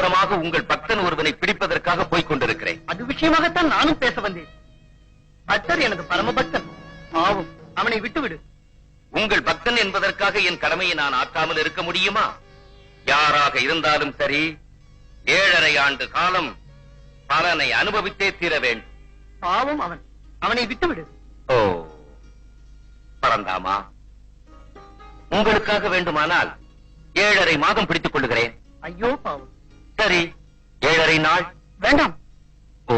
அவசரமாக உங்கள் பக்தன் ஒருவனை பிடிப்பதற்காக போய்க் கொண்டிருக்கிறேன். அது விஷயமாகத்தான் நானும் பேச வந்தேன். பக்தர் எனது பரமபக்தன். பாவம் அவனை விட்டுவிடு. உங்கள் பக்தன் என்பதற்காக என் கடமையை நான் ஆற்றாமல் இருக்க முடியுமா? யாராக இருந்தாலும் சரி ஏழரை ஆண்டு காலம் பலனை அனுபவித்தே தீர வேண்டும். பாவம் அவன். அவனை விட்டுவிடு. ஓ பரந்தாமா உங்களுக்காக வேண்டுமானால் ஏழரை மாதம் பிடித்துக் கொள்ளுகிறேன். ஐயோ பாவம். சரி ஏழரை நாள். வேண்டாம். ஓ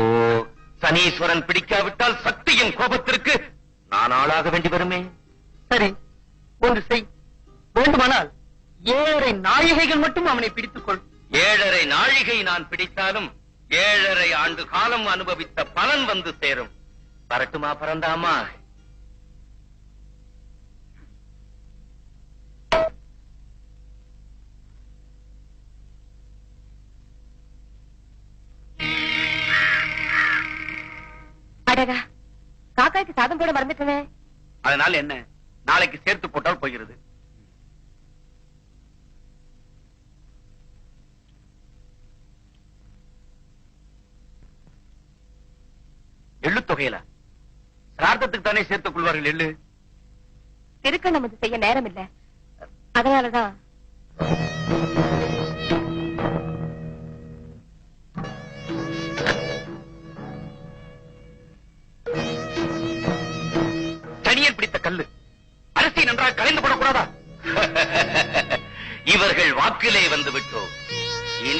சனீஸ்வரன் பிடிக்காவிட்டால் சக்தியின் கோபத்திற்கு நான் ஆளாக வேண்டி வருமே? சரி ஒன்று செய். வேண்டுமானால் ஏழரை நாயகைகள் மட்டும் அவனை பிடித்துக் கொள். ஏழரை நாழிகை நான் பிடித்தாலும் ஏழரை ஆண்டு காலம் அனுபவித்த பலன் வந்து சேரும். வரட்டுமா பரந்தாமா? அடடா. காக்காய்க்கு சாதம் போட மறந்துட்டனே. அதனால என்ன? நாளைக்கு சேர்த்து போட்டால் போகிறது. எள்ளு தொகையில சிரார்த்தத்துக்கு தானே சேர்த்துக் கொள்வார்கள் எள்ளு? திருக்க நமது செய்ய நேரம் இல்ல அதனாலதான்.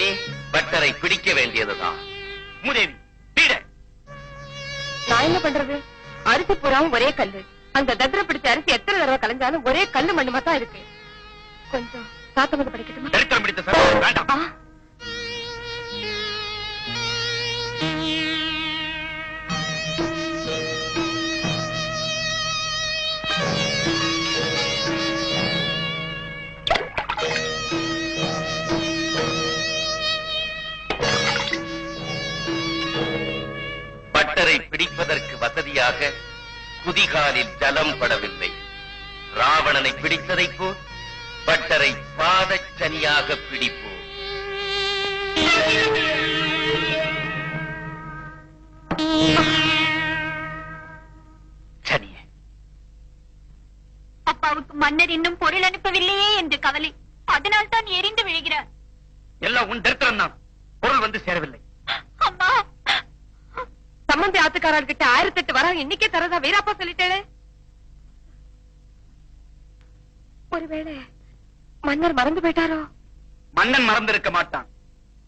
இனி பட்டரை பிடிக்க வேண்டியதுதான். முதேவி பீட. நான் என்ன பண்றது? அரிசி பூராவும் ஒரே கல்லு. அந்த தத்திர பிடிச்ச அரிசி எத்தனை தடவை கலைஞ்சாலும் ஒரே கல்லு மண்ணுமா தான் இருக்கு. கொஞ்சம் சாத்தம் வந்து படிக்கட்டுமா? தரித்திரம் பிடித்த வேண்டாம். பிடிப்பதற்கு வசதியாக குதிகாலில் ஜலம் படவில்லை. ராவணனை பிடித்ததைப் போல் பட்டரை பாதச்சனியாக பிடிப்போம். சனியே. அப்பாவுக்கு மன்னர் இன்னும் பொருள் அனுப்பவில்லையே என்று கவலை. அதனால் தான் எரிந்து விழுகிறார். எல்லாம் உன் தரித்திரம் தான் பொருள் வந்து சேரவில்லை. ஆத்துக்காரர்கிட்ட ஆயிரத்தி எட்டு வரம் இன்னைக்கே தரதா வீராப்பா சொல்லிட்டேளே ஒருவேளை மன்னர் மறந்து போயிட்டாரோ? மன்னன் மறந்திருக்க மாட்டான்.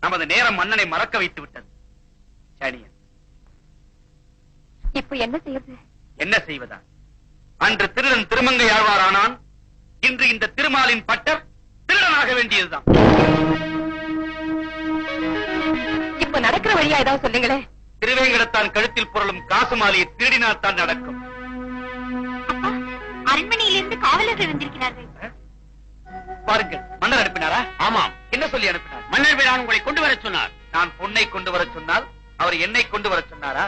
நமது நேரம் மன்னனை மறக்க வைத்து விட்டது. சனியன். இப்ப என்ன செய்யறது என்ன செய்வதா அன்று திருடன் திருமங்கை ஆழ்வாரானான். இன்று இந்த திருமாலின் பட்டர் திருடனாக வேண்டியதுதான். இப்ப நடக்கிற வழியா ஏதாவது சொல்லுங்களே திருவேங்கடத்தான் கழுத்தில் புரளும் காசு மாலையை திருடினால் தான் நடக்கும். அரண்மனையிலிருந்து காவலர்கள் வந்திருக்கிறார்கள். பாருங்கள் மன்னர் அனுப்பினாரா? ஆமாம். என்ன சொல்லி அனுப்பினார்? மன்னர் பிரான் உங்களை கொண்டு வர சொன்னார். நான் பொன்னை கொண்டு வர சொன்னால் அவர் என்னை கொண்டு வர சொன்னாரா?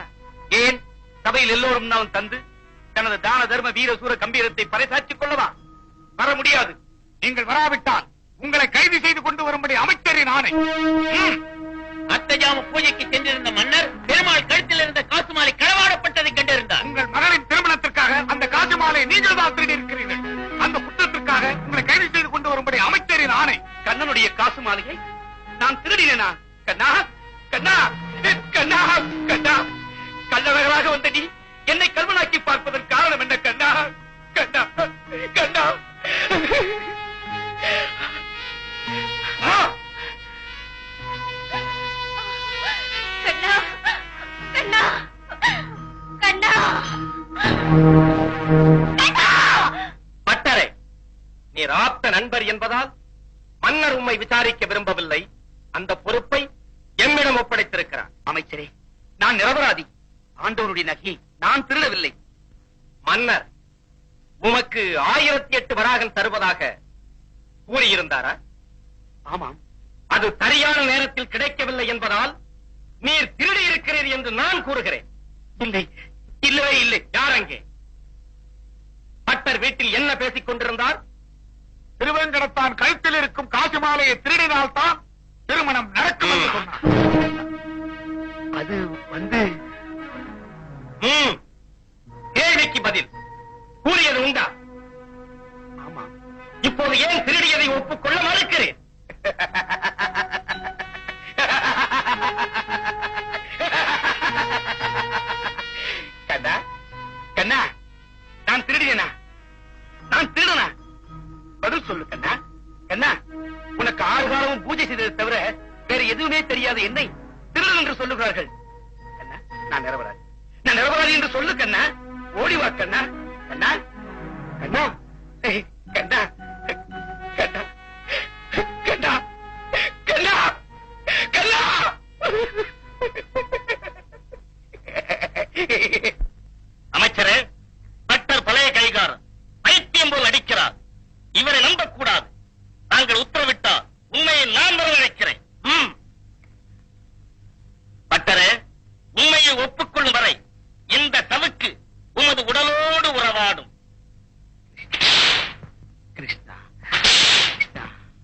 ஏன்? சபையில் எல்லோரும் நான் தந்து தனது தான தர்ம வீர சூர கம்பீரத்தை பறைசாற்றிக் கொள்ளவா? வர முடியாது. நீங்கள் வராவிட்டால் உங்களை கைது செய்து கொண்டு வரும்படி அமைச்சரின் ஆணை. அத்தஜாம பூஜைக்கு சென்றிருந்த மன்னர் பெருமாள் கழுத்தில் இருந்த காசு மாலை களவாடப்பட்டதை கண்டிருந்தார் உங்கள் மகளின் திருமணத்திற்காக அந்த காசு மாலை நீங்கள் தான் திருடி இருக்கிறீர்கள் அந்த குற்றத்திற்காக உங்களை கைது செய்து கொண்டு வரும்படி அமைச்சரின் ஆணை. கண்ணனுடைய காசு மாலையை நான் திருடினேனா? கண்ணா கண்ணா கண்ணா கண்ணா. கள்ளவர்களாக வந்த நீ என்னை கல்வனாக்கி பார்ப்பதன் காரணம் என்ன கண்ணா? உண்மை விசாரிக்க விரும்பவில்லை. அந்த பொறுப்பை எம்மிடம் ஒப்படைத்திருக்கிறார். அமைச்சரே நான் நிரபராதி. ஆண்டோருடைய நகையை நான் திருடவில்லை. மன்னர் உமக்கு ஆயிரத்தி எட்டு வராகன் தருவதாக கூறியிருந்தாரா? ஆமாம். அது சரியான நேரத்தில் கிடைக்கவில்லை என்பதால் நீர் திருடி இருக்கிறீர் என்று நான் கூறுகிறேன். இல்லை இல்லவே இல்லை. யார் அங்கே? பட்டர் வீட்டில் என்ன பேசிக் கொண்டிருந்தார்? திருவேங்கடத்தான் கழுத்தில் இருக்கும் காசு மாலையை திருடினால்தான் திருமணம் நடக்கும் என்று அது வந்து. கேள்விக்கு பதில். கூறியது உண்டா? என்ன? உனக்கு ஆறு காலமும் பூஜை செய்ததை தவிர வேற எதுவுமே தெரியாது என்னை? திருடன் என்று சொல்லுகிறார்கள். நான் நிரபராதி. நான் நிரபராதி என்று சொல்லு கண்ணா. ஓடி வா கண்ணா. கண்ணா. கண்ணா. கண்ணா. கண்ணா. கண்ணா. கண்ணா. கண்ணா. ಒಪ್ಪು